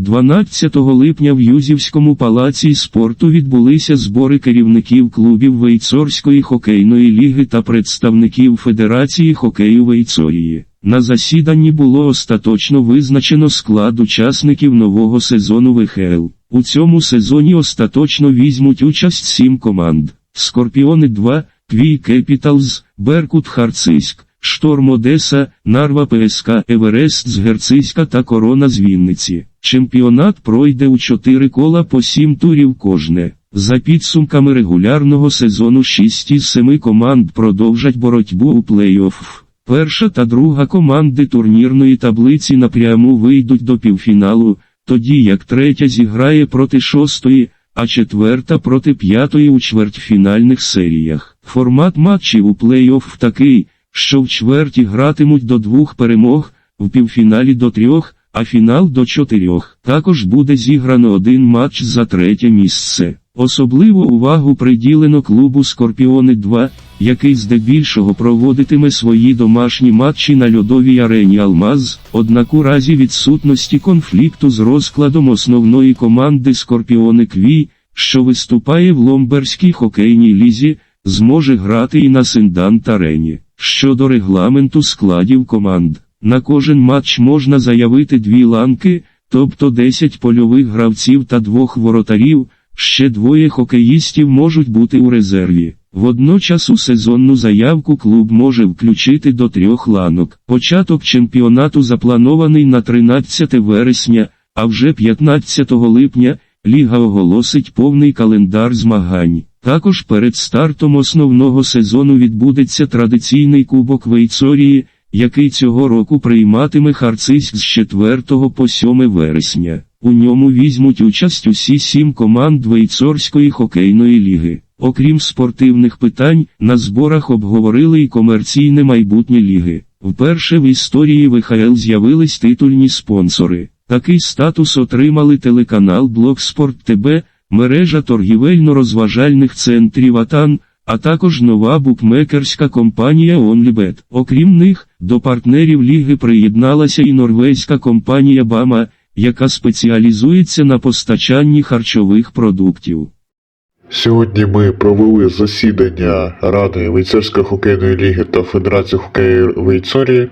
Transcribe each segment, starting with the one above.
12 липня в Юзівському палаці спорту відбулися збори керівників клубів Вейцорської хокейної ліги та представників Федерації хокею Вейцорії. На засіданні було остаточно визначено склад учасників нового сезону ВХЛ. У цьому сезоні остаточно візьмуть участь сім команд. Скорпіони 2, Квій Кепіталз, Беркут Харцизьк, Шторм Одеса, Нарва ПСК, Еверест з Герцизька та Корона з Вінниці. Чемпіонат пройде у 4 кола по 7 турів кожне. За підсумками регулярного сезону 6 із 7 команд продовжать боротьбу у плей-офф. Перша та друга команди турнірної таблиці напряму вийдуть до півфіналу, тоді як третя зіграє проти шостої, а четверта проти п'ятої у чвертьфінальних серіях. Формат матчів у плей-офф такий, що в чверті гратимуть до двох перемог, в півфіналі до трьох, а фінал до чотирьох. Також буде зіграно один матч за третє місце. Особливу увагу приділено клубу Скорпіони 2, який здебільшого проводитиме свої домашні матчі на льодовій арені Алмаз, однак у разі відсутності конфлікту з розкладом основної команди Скорпіони Квій, що виступає в Ломберській хокейній лізі, зможе грати і на Синдант арені. Щодо регламенту складів команд, на кожен матч можна заявити дві ланки, тобто 10 польових гравців та двох воротарів, ще двоє хокеїстів можуть бути у резерві. Водночас у сезонну заявку клуб може включити до трьох ланок. Початок чемпіонату запланований на 13 вересня, а вже 15 липня ліга оголосить повний календар змагань. Також перед стартом основного сезону відбудеться традиційний кубок Вейцорії, який цього року прийматиме Харциськ з 4 по 7 вересня. У ньому візьмуть участь усі сім команд Вейцорської хокейної ліги. Окрім спортивних питань, на зборах обговорили і комерційне майбутнє ліги. Вперше в історії ВХЛ з'явились титульні спонсори. Такий статус отримали телеканал Блокспорт ТБ, мережа торгівельно-розважальних центрів Атан, а також нова букмекерська компанія OnlyBet. Окрім них, до партнерів ліги приєдналася і норвезька компанія Бама, яка спеціалізується на постачанні харчових продуктів. Сьогодні ми провели засідання Ради Вейцерської хокейної ліги та Федерації хокею Вейцорії,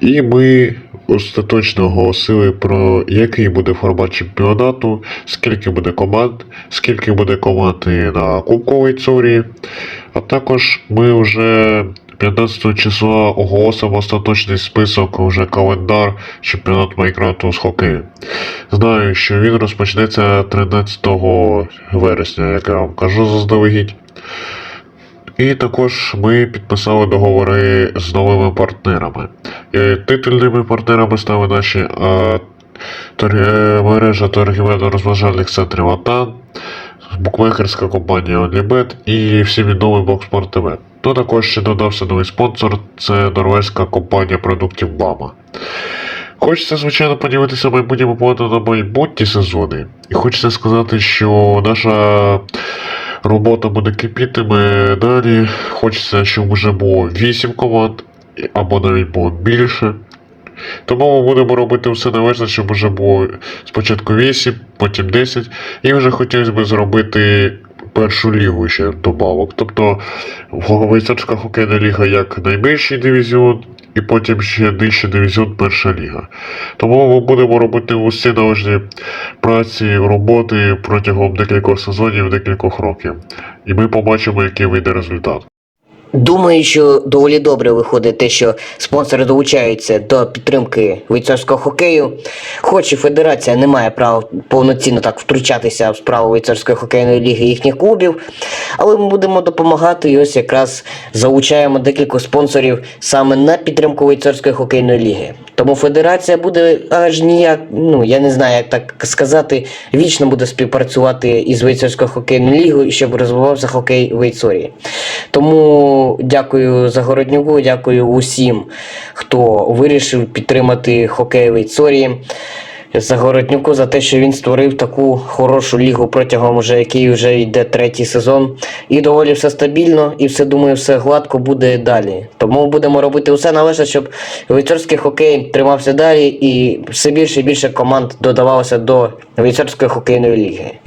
і ми остаточно оголосили про який буде формат чемпіонату, скільки буде команд, скільки буде команд на Кубку Вейцорії. А також ми вже 15 числа оголосимо остаточний список, вже календар чемпіонату Майнкрафту з хокею. Знаю, що він розпочнеться 13 вересня, як я вам кажу заздалегідь. І також ми підписали договори з новими партнерами. Титульними партнерами стали наші е, тор- е, мережа торгівельно-розважальних центрів АТАН, букмекерська компанія OnlyBet і всім відомий Бокспорт ТВ. То також ще додався новий спонсор, це норвезька компанія продуктів Бама. Хочеться, звичайно, поділитися майбутніми планами на майбутні сезони. І хочеться сказати, що наша робота буде кипітиме далі. Хочеться, щоб вже було 8 команд, або навіть було більше. Тому ми будемо робити все належне, щоб вже було спочатку 8, потім 10, і вже хотілося б зробити першу лігу ще добавок. Тобто в Військовська хокейна ліга як найменший дивізіон, і потім ще нижчий дивізіон перша ліга. Тому ми будемо робити усі належні праці, роботи протягом декількох сезонів, декількох років. І ми побачимо, який вийде результат. Думаю, що доволі добре виходить те, що спонсори долучаються до підтримки вейцарського хокею. Хоч і федерація не має права повноцінно так втручатися в справу вейцарської хокейної ліги їхніх клубів, але ми будемо допомагати і ось якраз залучаємо декількох спонсорів саме на підтримку вейцарської хокейної ліги. Тому федерація буде аж ніяк, ну я не знаю, як так сказати, вічно буде співпрацювати із Вейцарською хокейною лігою, щоб розвивався хокей в Вейцорії. Тому дякую Загороднюку, дякую усім, хто вирішив підтримати хокей в Вейцорії. Загороднюку за те, що він створив таку хорошу лігу протягом вже який вже йде третій сезон. І доволі все стабільно, і все думаю, все гладко буде далі. Тому будемо робити усе належне, щоб вейцорський хокей тримався далі, і все більше і більше команд додавалося до вейцорської хокейної ліги.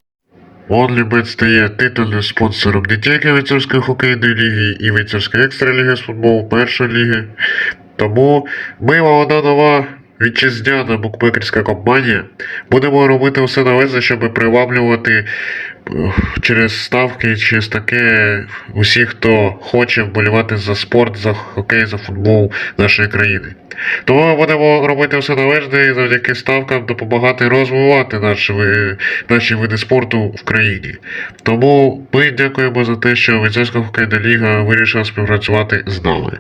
OnlyBet стає титульним спонсором не тільки Вейцерської хокейної ліги і Вейцерської екстраліги з футболу першої ліги. Тому ми, молода нова вітчизняна букмекерська компанія, будемо робити все належне, щоб приваблювати через ставки, через таке усіх, хто хоче вболівати за спорт, за хокей, за футбол нашої країни. Тому ми будемо робити все належне і завдяки ставкам допомагати розвивати наші, наші види спорту в країні. Тому ми дякуємо за те, що Віцерська хокейна ліга вирішила співпрацювати з нами.